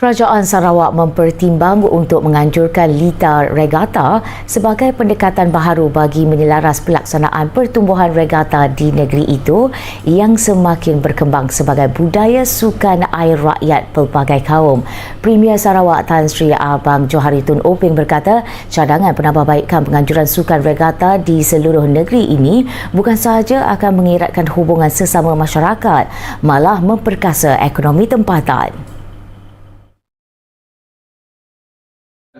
Kerajaan Sarawak mempertimbang untuk menganjurkan Lita Regata sebagai pendekatan baharu bagi menyelaras pelaksanaan pertumbuhan regata di negeri itu yang semakin berkembang sebagai budaya sukan air rakyat pelbagai kaum. Premier Sarawak Tan Sri Abang Johari Tun Oping berkata cadangan penambahbaikan penganjuran sukan regata di seluruh negeri ini bukan sahaja akan mengeratkan hubungan sesama masyarakat malah memperkasa ekonomi tempatan.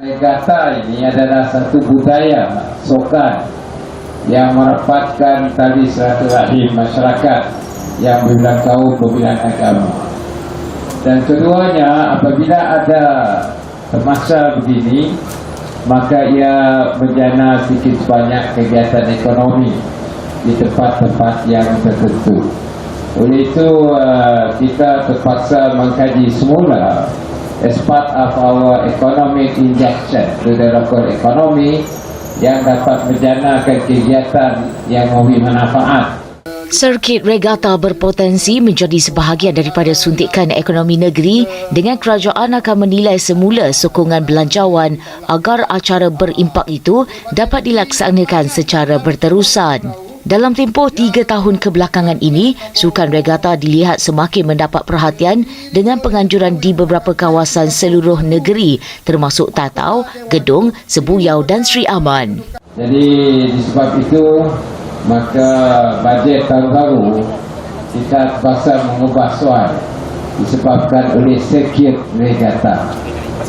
Regata ini adalah satu budaya sokan yang merapatkan tali silaturahim masyarakat yang berbilang kaum berbilang agama. Dan keduanya apabila ada masa begini maka ia menjana sedikit sebanyak kegiatan ekonomi di tempat-tempat yang tertentu. Oleh itu uh, kita terpaksa mengkaji semula as part of our economic injection to the local economy yang dapat menjanakan kegiatan yang memberi manfaat Sirkit regata berpotensi menjadi sebahagian daripada suntikan ekonomi negeri dengan kerajaan akan menilai semula sokongan belanjawan agar acara berimpak itu dapat dilaksanakan secara berterusan. Dalam tempoh tiga tahun kebelakangan ini, sukan regata dilihat semakin mendapat perhatian dengan penganjuran di beberapa kawasan seluruh negeri termasuk Tatau, Gedung, Sebuyau dan Sri Aman. Jadi disebab itu maka bajet tahun baru kita terpaksa mengubah soal disebabkan oleh sekit regata.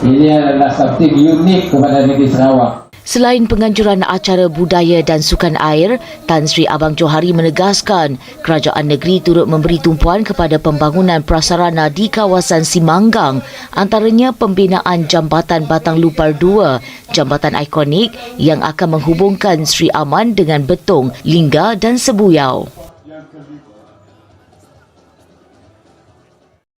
Ini adalah something unik kepada negeri Sarawak. Selain penganjuran acara budaya dan sukan air, Tan Sri Abang Johari menegaskan kerajaan negeri turut memberi tumpuan kepada pembangunan prasarana di kawasan Simanggang antaranya pembinaan Jambatan Batang Lupar 2, jambatan ikonik yang akan menghubungkan Sri Aman dengan Betong, Lingga dan Sebuyau.